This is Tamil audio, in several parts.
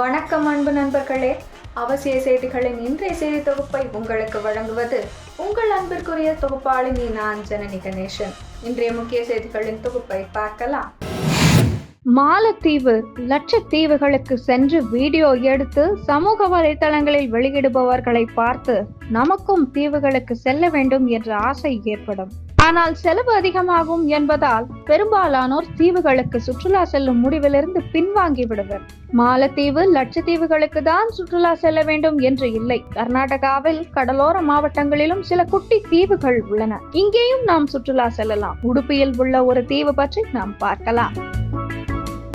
வணக்கம் அன்பு நண்பர்களே. அவசிய செய்திகளின் இன்றைய செய்தி தொகுப்பை உங்களுக்கு வழங்குவது உங்கள் அன்பிற்குரிய தொகுப்பாளினி நான் ஜனனி கணேசன். இன்றைய முக்கிய செய்திகளின் தொகுப்பை பார்க்கலாம். மாலத்தீவு லட்சத்தீவுகளுக்கு சென்று வீடியோ எடுத்து சமூக வலைதளங்களில் வெளியிடுபவர்களை பார்த்து நமக்கும் தீவுகளுக்கு செல்ல வேண்டும் என்ற ஆசை ஏற்படும். ஆனால் செலவு அதிகமாகும் என்பதால் பெரும்பாலானோர் தீவுகளுக்கு சுற்றுலா செல்லும் முடிவிலிருந்து பின்வாங்கி விடுவர். மாலத்தீவு லட்சத்தீவுகளுக்கு தான் சுற்றுலா செல்ல வேண்டும் என்று இல்லை. கர்நாடகாவில் கடலோர மாவட்டங்களிலும் சில குட்டி தீவுகள் உள்ளன. இங்கேயும் நாம் சுற்றுலா செல்லலாம். உடுப்பியில் உள்ள ஒரு தீவு பற்றி நாம் பார்க்கலாம்.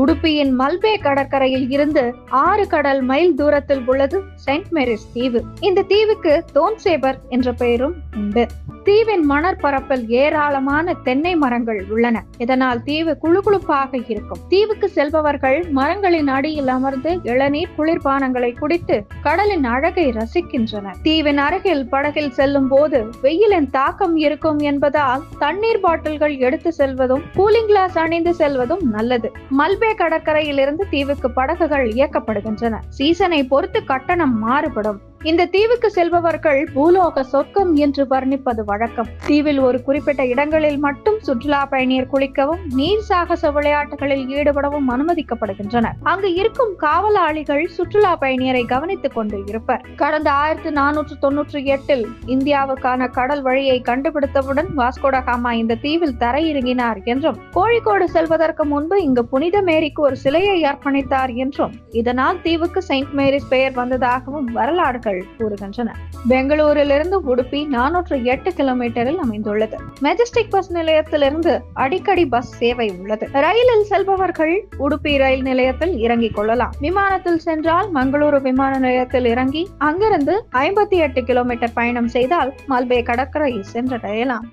உடுப்பியின் மல்பே கடற்கரையில் இருந்து ஆறு கடல் மைல் தூரத்தில் உள்ளது செயின்ட் மேரிஸ் தீவு. இந்த தீவுக்கு தோன்சேபர் என்ற பெயரும் உண்டு. தீவின் மணற்பரப்பில் ஏராளமான தென்னை மரங்கள் உள்ளன. இதனால் தீவு குழுகுழுப்பாக இருக்கும். தீவுக்கு செல்பவர்கள் மரங்களின் அடியில் அமர்ந்து இளநீர் குளிர்பானங்களை குடித்து கடலின் அழகை ரசிக்கின்றனர். தீவின் அருகில் படகில் செல்லும் போது வெயிலின் தாக்கம் இருக்கும் என்பதால் தண்ணீர் பாட்டில்கள் எடுத்து செல்வதும் கூலிங் கிளாஸ் அணிந்து செல்வதும் நல்லது. மல்பே கடற்கரையில் இருந்து தீவுக்கு படகுகள் இயக்கப்படுகின்றன. சீசனை பொறுத்து கட்டணம் மாறுபடும். இந்த தீவுக்கு செல்பவர்கள் பூலோக சொர்க்கம் என்று வர்ணிப்பது வழக்கம். தீவில் ஒரு குறிப்பிட்ட இடங்களில் மட்டும் சுற்றுலா பயணியர் குளிக்கவும் நீர் சாகச விளையாட்டுகளில் ஈடுபடவும் அனுமதிக்கப்படுகின்றனர். அங்கு இருக்கும் காவலாளிகள் சுற்றுலா பயணியரை கவனித்துக் கொண்டு இருப்பர். கடந்த ஆயிரத்தி நானூற்று தொன்னூற்றி எட்டில் இந்தியாவுக்கான கடல் வழியை கண்டுபிடித்தவுடன் வாஸ்கோடகாமா இந்த தீவில் தரையிறங்கினார் என்றும் கோழிக்கோடு செல்வதற்கு முன்பு இங்கு புனித மேரிக்கு ஒரு சிலையை அர்ப்பணித்தார் என்றும் இதனால் தீவுக்கு செயின்ட் மேரிஸ் பெயர் வந்ததாகவும் வரலாறுகள் கூறுகின்றன. பெங்களூரிலிருந்து உடுப்பி நானூற்று எட்டு கிலோமீட்டரில் அமைந்துள்ளது. மெஜஸ்டிக் பஸ் நிலையத்திலிருந்து அடிக்கடி பஸ் சேவை உள்ளது. ரயிலில் செல்பவர்கள் உடுப்பி ரயில் நிலையத்தில் இறங்கிக் கொள்ளலாம். விமானத்தில் சென்றால் மங்களூரு விமான நிலையத்தில் இறங்கி அங்கிருந்து ஐம்பத்தி எட்டு கிலோமீட்டர் பயணம் செய்தால் மல்பே கடற்கரை சென்றடையலாம்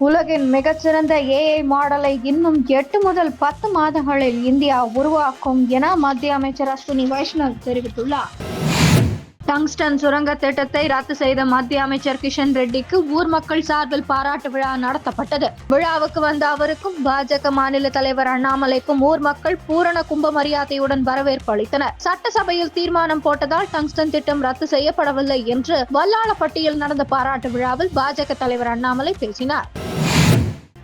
உலகின் மிகச்சிறந்த ஏஐ மாடலை இன்னும் எட்டு முதல் பத்து மாதங்களில் இந்தியா உருவாக்கும் என மத்திய அமைச்சர் அஸ்வினி வைஷ்ணவ் தெரிவித்துள்ளார். டங்ஸ்டன் சுரங்க திட்டத்தை ரத்து செய்த மத்திய அமைச்சர் கிஷன் ரெட்டிக்கு ஊர் மக்கள் சார்பில் பாராட்டு விழா நடத்தப்பட்டது. விழாவுக்கு வந்த அவருக்கும் பாஜக மாநில தலைவர் அண்ணாமலைக்கும் ஊர் மக்கள் பூரண கும்ப மரியாதையுடன் வரவேற்பு அளித்தனர். சட்டசபையில் தீர்மானம் போட்டதால் டங்ஸ்டன் திட்டம் ரத்து செய்யப்படவில்லை என்று வல்லாளப்பட்டியில் நடந்த பாராட்டு விழாவில் பாஜக தலைவர் அண்ணாமலை பேசினார்.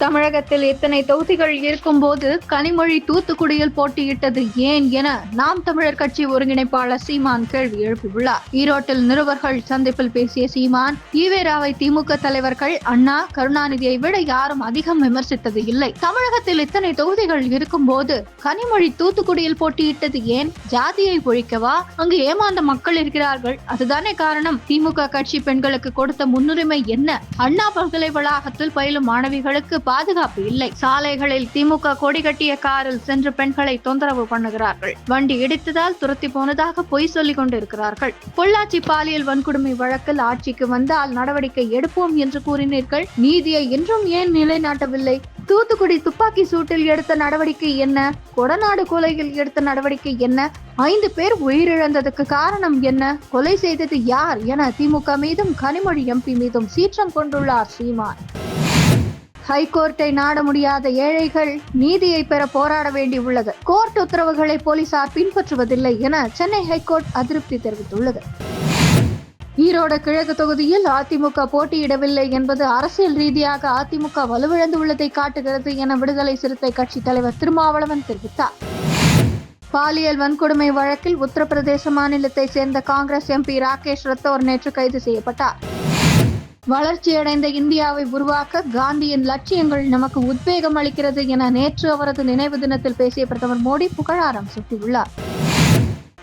தமிழகத்தில் இத்தனை தொகுதிகள் இருக்கும்போது கனிமொழி தூத்துக்குடியில் போட்டியிட்டது ஏன் என நாம் தமிழர் கட்சி ஒருங்கிணைப்பாளர் சீமான் கேள்வி எழுப்பியுள்ளார். ஈரோட்டில் நிருபர்கள் சந்திப்பில் பேசிய சீமான் ஈவேராவை திமுக தலைவர்கள் அண்ணா கருணாநிதியை விட யாரும் அதிகம் விமர்சித்தது இல்லை. தமிழகத்தில் இத்தனை தொகுதிகள் இருக்கும்போது கனிமொழி தூத்துக்குடியில் போட்டியிட்டது ஏன்? ஜாதியை ஒழிக்கவா? அங்கு ஏமாந்த மக்கள் இருக்கிறார்கள். அதுதானே காரணம்? திமுக கட்சி பெண்களுக்கு கொடுத்த முன்னுரிமை என்ன? அண்ணா பல்கலை வளாகத்தில் பயிலும் மாணவிகளுக்கு பாதுகாப்பு இல்லை. சாலைகளில் திமுக கொடி கட்டிய காரில் சென்று பெண்களை தொந்தரவு பண்ணுகிறார்கள். வண்டி இடித்ததால் துரத்தி போனதாக பொய் சொல்லிக் கொண்டிருக்கிறார்கள். பொள்ளாச்சி பாலியல் வன்கொடுமை வழக்கில் ஆட்சிக்கு வந்தால் நடவடிக்கை எடுப்போம் என்று கூறினீர்கள். நீதியை இன்றும் ஏன் நிலைநாட்டவில்லை? தூத்துக்குடி துப்பாக்கி சூட்டில் எடுத்த நடவடிக்கை என்ன? கொடநாடு கொலையில் எடுத்த நடவடிக்கை என்ன? ஐந்து பேர் உயிரிழந்ததுக்கு காரணம் என்ன? கொலை செய்தது யார் என திமுக மீதும் கனிமொழி எம்பி மீதும் சீற்றம் கொண்டுள்ளார் சீமான். ஹைகோர்ட்டை நாட முடியாத ஏழைகள் நீதியை பெற போராட வேண்டியுள்ளது கோர்ட் உத்தரவுகளை போலீசார் பின்பற்றுவதில்லை என சென்னை ஹைகோர்ட் அதிருப்தி தெரிவித்துள்ளது. ஈரோடு கிழக்கு தொகுதியில் அதிமுக போட்டியிடவில்லை என்பது அரசியல் ரீதியாக அதிமுக வலுவிழந்து உள்ளதை காட்டுகிறது என விடுதலை சிறுத்தை கட்சி தலைவர் திருமாவளவன் தெரிவித்தார். பாலியல் வன்கொடுமை வழக்கில் உத்தரப்பிரதேச மாநிலத்தை சேர்ந்த காங்கிரஸ் எம்பி ராகேஷ் ரத்தோர் நேற்று கைது செய்யப்பட்டார். வளர்ச்சியடைந்த இந்தியாவை உருவாக்க காந்தியின் லட்சியங்கள் நமக்கு உத்வேகம் அளிக்கிறது என நேற்று அவரது நினைவு தினத்தில் பேசிய பிரதமர் மோடி புகழாரம் சூட்டியுள்ளார்.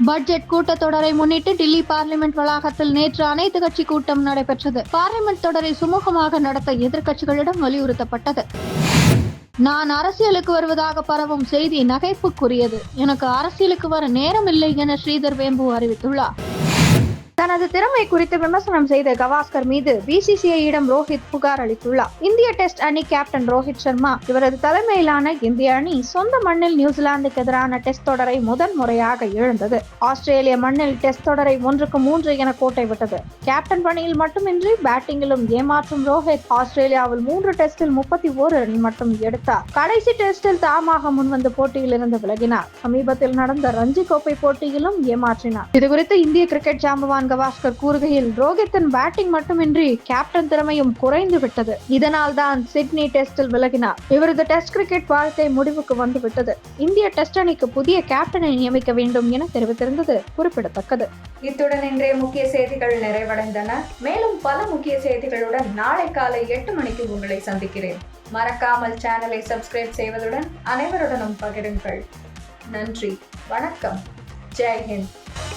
பட்ஜெட் கூட்டத்தொடரை முன்னிட்டு டில்லி பார்லிமெண்ட் வளாகத்தில் நேற்று அனைத்து கட்சி கூட்டம் நடைபெற்றது. பார்லிமெண்ட் தொடரை சுமூகமாக நடத்த எதிர்க்கட்சிகளிடம் வலியுறுத்தப்பட்டது. நான் அரசியலுக்கு வருவதாக பரவும் செய்தி நகைப்புக்குரியது. எனக்கு அரசியலுக்கு வர நேரம் இல்லை என ஸ்ரீதர் வேம்பு அறிவித்துள்ளார். தனது திறமை குறித்து விமர்சனம் செய்த கவாஸ்கர் மீது பிசிசிஐயிடம் ரோஹித் புகார் அளித்துள்ளார். இந்திய டெஸ்ட் அணி கேப்டன் ரோஹித் சர்மா இவரது தலைமையிலான இந்திய அணி சொந்த மண்ணில் நியூசிலாந்துக்கு எதிரான டெஸ்ட் தொடரை முதன் முறையாக இழந்தது. ஆஸ்திரேலிய மண்ணில் டெஸ்ட் தொடரை ஒன்றுக்கு மூன்று என கோட்டை விட்டது. கேப்டன் பணியில் மட்டுமின்றி பேட்டிங்கிலும் ஏமாற்றும் ரோஹித் ஆஸ்திரேலியாவில் மூன்று டெஸ்டில் முப்பத்தி ஓரு ரன் மட்டும் எடுத்தார். கடைசி டெஸ்டில் தாமாக முன்வந்து போட்டியில் இருந்து விலகினார். சமீபத்தில் நடந்த ரஞ்சி கோப்பை போட்டியிலும் ஏமாற்றினார். இதுகுறித்து இந்திய கிரிக்கெட் ஜாம்பவான் கவாஸ்கர் கூறுகையில் ரோஹித்தின் பேட்டிங் மட்டுமின்றி கேப்டன் திறமையும் குறைந்து விட்டது. இதனால் தான் சிட்னி டெஸ்டில் விலகினார். இவரது டெஸ்ட் கிரிக்கெட் வாழ்க்கை முடிவுக்கு வந்துவிட்டது. இந்திய டெஸ்ட் அணிக்கு புதிய கேப்டனை நியமிக்க வேண்டும் என தெரிவித்திருந்தது குறிப்பிடத்தக்கது. இத்துடன் இன்றைய முக்கிய செய்திகள் நிறைவடைந்தன. மேலும் பல முக்கிய செய்திகளுடன் நாளை காலை எட்டு மணிக்கு உங்களை சந்திக்கிறேன். மறக்காமல் சேனலை சப்ஸ்கிரைப் செய்வதுடன் அனைவருடனும் பகிருங்கள். நன்றி. வணக்கம். ஜெய் ஹிந்த்.